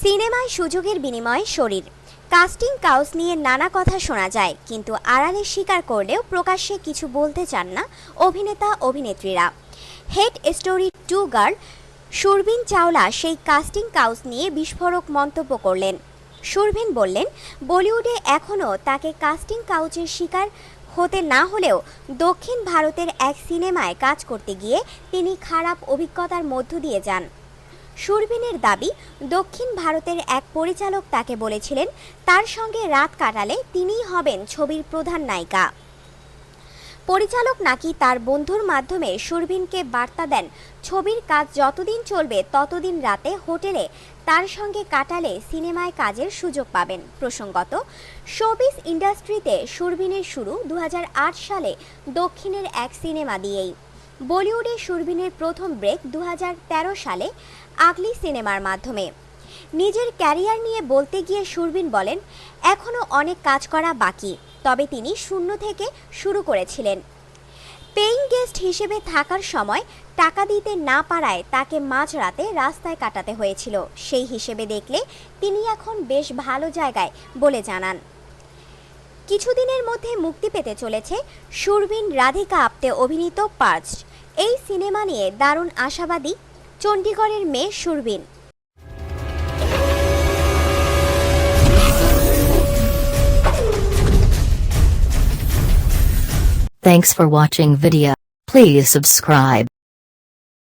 সিনেমায় সুযোগের বিনিময়ে শরীর। কাস্টিং কাউস নিয়ে নানা কথা শোনা যায়, কিন্তু আড়ালে স্বীকার করলেও প্রকাশ্যে কিছু বলতে চান না অভিনেতা, অভিনেত্রীরা। Hate story two girl Surveen Chawla সেই কাস্টিং কাউস নিয়ে বিস্ফোরক মন্তব্য করলেন। সুরভিন বললেন, বলিউডে এখনও তাকে কাস্টিং কাউচের শিকার হতে না হলেও দক্ষিণ ভারতের এক সিনেমায় কাজ করতে গিয়ে তিনি খারাপ অভিজ্ঞতার মধ্য দিয়ে যান। সুরবিনের দাবি, দক্ষিণ ভারতের এক পরিচালক তাকে বলেছিলেন, তার সঙ্গে রাত কাটালে তিনিই হবেন ছবির প্রধান নায়িকা। পরিচালক নাকি তার বন্ধুর মাধ্যমে সুরভিনকে বার্তা দেন, ছবির কাজ যতদিন চলবে ততদিন রাতে হোটেলে তার সঙ্গে কাটালে সিনেমায় কাজের সুযোগ পাবেন। প্রসঙ্গত শোবিস ইন্ডাস্ট্রিতে সুরভিনের শুরু দু হাজার আট সালে দক্ষিণের এক সিনেমা দিয়েই। বলিউডে সুরভিনের প্রথম ব্রেক দু হাজার তেরো সালে আগলি সিনেমার মাধ্যমে। নিজের ক্যারিয়ার নিয়ে বলতে গিয়ে সুরবিন বলেন এখনও অনেক কাজ করা বাকি, তবে তিনি শূন্য থেকে শুরু করেছিলেন। পেইং গেস্ট হিসেবে থাকার সময় টাকা দিতে না পারায় তাকে মাঝরাতে রাস্তায় কাটাতে হয়েছিল। সেই হিসেবে দেখলে তিনি এখন বেশ ভালো জায়গায় বলে জানান। কিছুদিনের মধ্যে মুক্তি পেতে চলেছে সুরবিন রাধিকা আপ্তে অভিনীত পার্চ এই সিনেমা নিয়ে দারুণ আশাবাদী চণ্ডীগড়ের মেয়ে Surbin Thanks for watching video. Please subscribe.